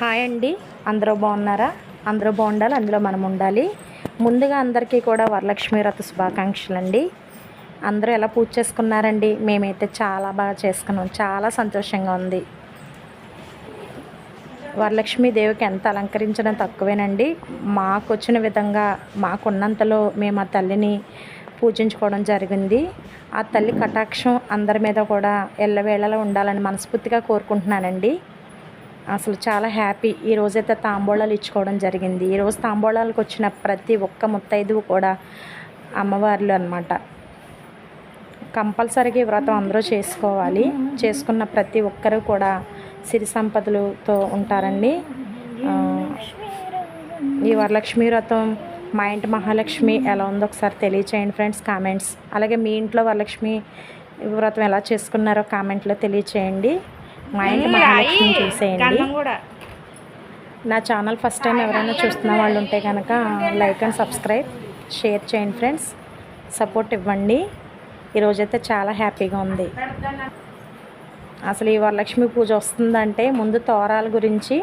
Hi అండి. అందరూ బాగున్నారా? అందరూ బాగుండాలి. అందులో మనం ఉండాలి. ముందుగా అందరికీ కూడా వరలక్ష్మి వ్రత శుభాకాంక్షలు అండి అందరూ ఎలా పూజ చేసుకున్నారండి? మేమైతే చాలా బాగా చేసుకున్నాం. చాలా సంతోషంగా ఉంది. వరలక్ష్మి దేవికి ఎంత అలంకరించడం తక్కువేనండి. మాకు వచ్చిన విధంగా మాకున్నంతలో మేము ఆ తల్లిని పూజించుకోవడం జరిగింది. ఆ తల్లి కటాక్షం అందరి మీద కూడా ఎల్లవేళలా ఉండాలని మనస్ఫూర్తిగా కోరుకుంటున్నానండి. అసలు చాలా హ్యాపీ. ఈ రోజైతే తాంబూలాలు ఇచ్చుకోవడం జరిగింది. ఈరోజు తాంబూలాలకు వచ్చిన ప్రతి ఒక్క ముత్తైదువు కూడా అమ్మవార్లు అనమాట కంపల్సరీగా వ్రతం అందరూ చేసుకోవాలి. చేసుకున్న ప్రతి ఒక్కరూ కూడా సిరి సంపదలతో ఉంటారండి. ఈ వరలక్ష్మి వ్రతం మా ఇంటి మహాలక్ష్మి ఎలా ఉందో ఒకసారి తెలియచేయండి ఫ్రెండ్స్ కామెంట్స్. అలాగే మీ ఇంట్లో వరలక్ష్మి వ్రతం ఎలా చేసుకున్నారో కామెంట్లో తెలియచేయండి. మా ఇంటి మహాలక్ష్మిని చూసేయండి. నా ఛానల్ ఫస్ట్ టైం ఎవరైనా చూస్తున్న వాళ్ళు ఉంటే కనుక లైక్ అండ్ సబ్స్క్రైబ్ షేర్ చేయండి ఫ్రెండ్స్. సపోర్ట్ ఇవ్వండి. ఈరోజైతే చాలా హ్యాపీగా ఉంది. అసలు ఈ వరలక్ష్మి పూజ వస్తుందంటే ముందు తోరాల గురించి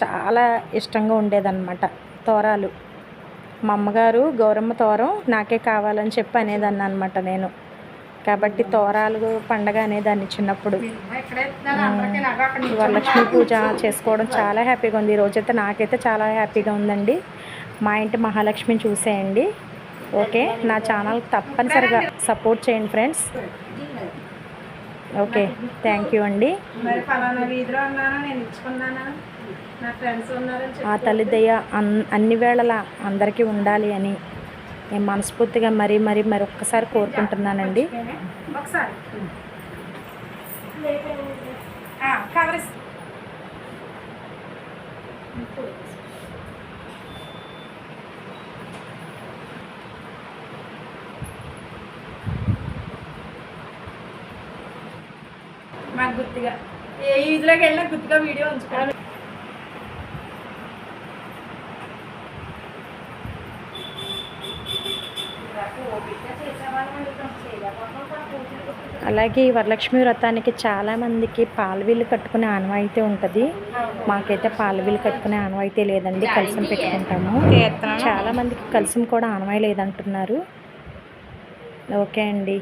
చాలా ఇష్టంగా ఉండేదన్నమాట. తోరాలు. మా అమ్మగారు గౌరమ్మ తోరం నాకే కావాలని చెప్పి అనేదాన్ని అనమాట నేను. కాబట్టి తోరాలు పండగ అనేదాన్ని చిన్నప్పుడు. వరలక్ష్మి పూజ చేసుకోవడం చాలా హ్యాపీగా ఉంది. ఈ రోజైతే నాకైతే చాలా హ్యాపీగా ఉందండి. మా ఇంటి మహాలక్ష్మిని చూసేయండి. ఓకే? నా ఛానల్ తప్పనిసరిగా సపోర్ట్ చేయండి ఫ్రెండ్స్. ఓకే? థ్యాంక్ యూ అండి. ఆ తల్లి దయ అన్ అన్ని వేళలా అందరికీ ఉండాలి అని నేను మనస్ఫూర్తిగా మరీ మరీ మరి ఒక్కసారి కోరుకుంటున్నానండి. మాకు గుర్తుగా ఏ ఇదిలోకి వెళ్ళినా గుర్తుగా వీడియో ఉంచుకోవాలి. అలాగే ఈ వరలక్ష్మి వ్రతానికి చాలామందికి పాలవీలు కట్టుకునే ఆనవాయితీ ఉంటుంది. మాకైతే పాలవీలు కట్టుకునే ఆనవాయితీ లేదండి కలిసం పెట్టుకుంటాము. చాలామందికి కలిసం కూడా ఆనవాయి లేదంటున్నారు. ఓకే అండి.